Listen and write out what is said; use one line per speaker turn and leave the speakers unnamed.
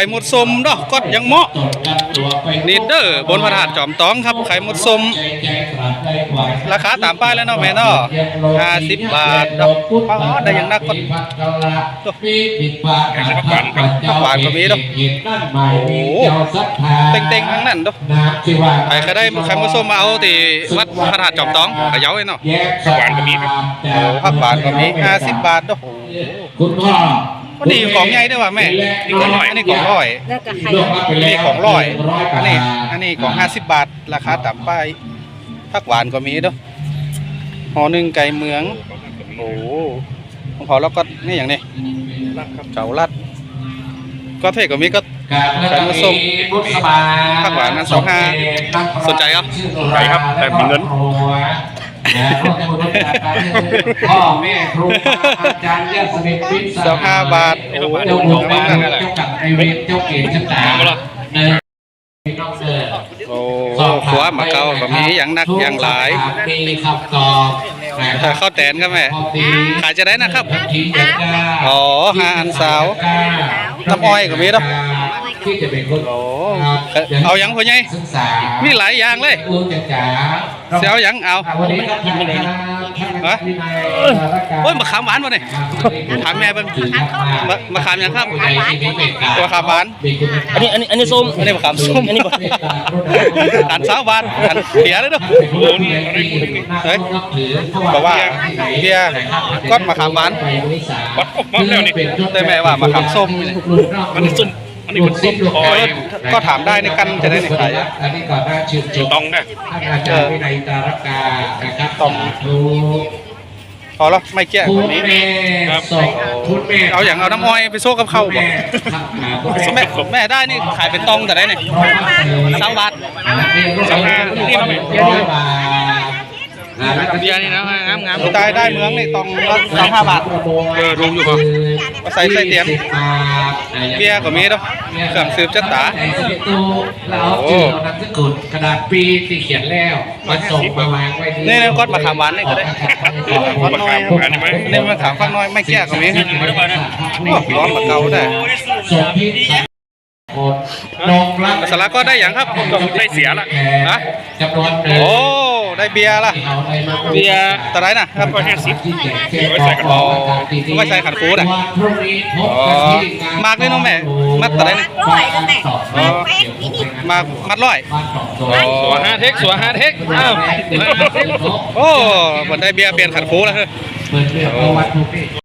ข่มดส้มเนาะก็ยังเหมาะนี่เด้อบนพระธาตุจอมตองครับไข่มดส้มราคาตามป้ายแล้วเนาะแม่เนาะ50บาทดอกป้าได้ยังนักก็ผักหวานก็มีเนาะโอ้โหเต็งๆทั้งนั้นเนาะใครก็ได้ไข่มดส้มมาเอาที่วัดพระธาตุจอมตองกะเยาไว้เนาะ
ผักหวานก็มีครับ
โอ้ผักหวานก็มี50บาทเนาะ
คุณพ่อ
พอดีของใหญ่ด้วยว่ะแม่นี่ของร้อยอันนี้ของร้อย
แล้วก็ไข่
อันนี้ของร้อยอันนี้อันนี้ของห้าสิบบาทราคาต่ำไปผักหวานก็มีเด้อห่อหนึ่งไก่เมืองโอ้ของเขาแล้วก็นี่อย่างนี้เจ้าลัด ก็เทศก็มีก็
ไข่มดส้มบุษบา
ผักหวานอันสองห้าสนใจเหรอ
ใจครับแต่มีเงิน
พ่อแม่ครูอาจารย์ญาติสนิทมิตร
สองห้าบาทโอ้โห
เจ้าบุญ
น้ำ
บ้า
มันน
เจ้ากับไอเวรเจ้าเกศชะตาเนินน้องเดิน
โอ้ขัวมาเกาก็มีอย่างนักอย่างหลาย
มีคำตอบ
ข้าวแตนครับแม่ขายจะได้นะครับ
ที่จะกล้า
อ๋อห้าอันสาวน้ำอ้อยก็มีเนาะ
ที่จะเป็นคน
โอ้เอายังพ่อใหญ่
ศึกษา
มี
มี
หลายอย่างเลย
อูจะจ๋า
เสียวยังเอา
วันนี้ก็กินไปเลย
ฮะโอ้ยมะขามหวานวะเนี่ยถามแม่เบิ่งมะมะขามยังครับมะขามหวาน
อันนี้อันนี้อันนี้ส้ม
อันนี้มะขามส้ม
อันนี้บ่
อันสาวบาทอันเสียเลยเนาะเฮ้ยบอกว่าเบียร์ก้อนมะขามหวาน
วัดอบมากแล้วนี่
ได้แม่ว่ามะขามส้มนี่
มันส้ม อันนี้มันส้มคอ
เออก็ถามได้ในกันจะได้ในขายอะ
อันนี้ก่อนหน้าชื่นชม
ต้องนะ
ท่านอาจารย์วินัยตารักกานะครับ
ต้อง
สาธุ
พอแล้วไม่เกี้ย
คุ
ก
ณ
ว่านี้
แม่สองคุณแม่
เอาอย่างเอาน้ำอ้อยไปโซ่กับข้าวบ่
แม่ครับคุณ
แม่แม่ได้นี่ขายเป็นตองแต่ได้เนี่ยสามบาท
สามบาทนี่ทำไมร้อยบาท
เบียร์นี่นะงามงาม
ได้ได้เมืองนี่ตองละสามห้าบาท
เออรู้อยู่ครับ
มาใส่ใส่เตียนเบียร์ก็มีเนาะเครื่องสืบจัตตา
ในสตูเราเอาชื่อเรานามสกุลกระดาษปีที่เขียนแล้วมาส่งมาวางไว้ที่
นี่นะก้อนมะขามหวานนี่ก็ได้
มะขามอันนี้ไหม
นี่มะขามฟักน้อยไม่แก้ก็มีร้อนมะเกาได้
ส่งที่โอนนงรัก
สาระก็ได้อย่างครับ
ได้เสียละ
ฮะ
จำนวน
โอ้ ได้เบียร์ละ
เอาอะไรมา
เบียร์ตะไรน่ะครับ
ก็ห้าสิบ
ที่แจกแจก
ไว้ใส่กระเป๋า
ไว้ใส่ขันคูดอะ
วันพรุ่งนี้พบ
อ๋อ
กันที่งาน
มากด้วยเน้องแม่มัดตะไรนี่
ร้อยก็แม่
อ๋อมามัดร้อย
บ้านของตัว
อ๋อ
สัวห้าเทคสัวห้าเทคอ้าว
แรกเดือนห้าสิบหก
โอ้บนได้เบียร์เปลี่ยนขันคูแล้วเฮ้ย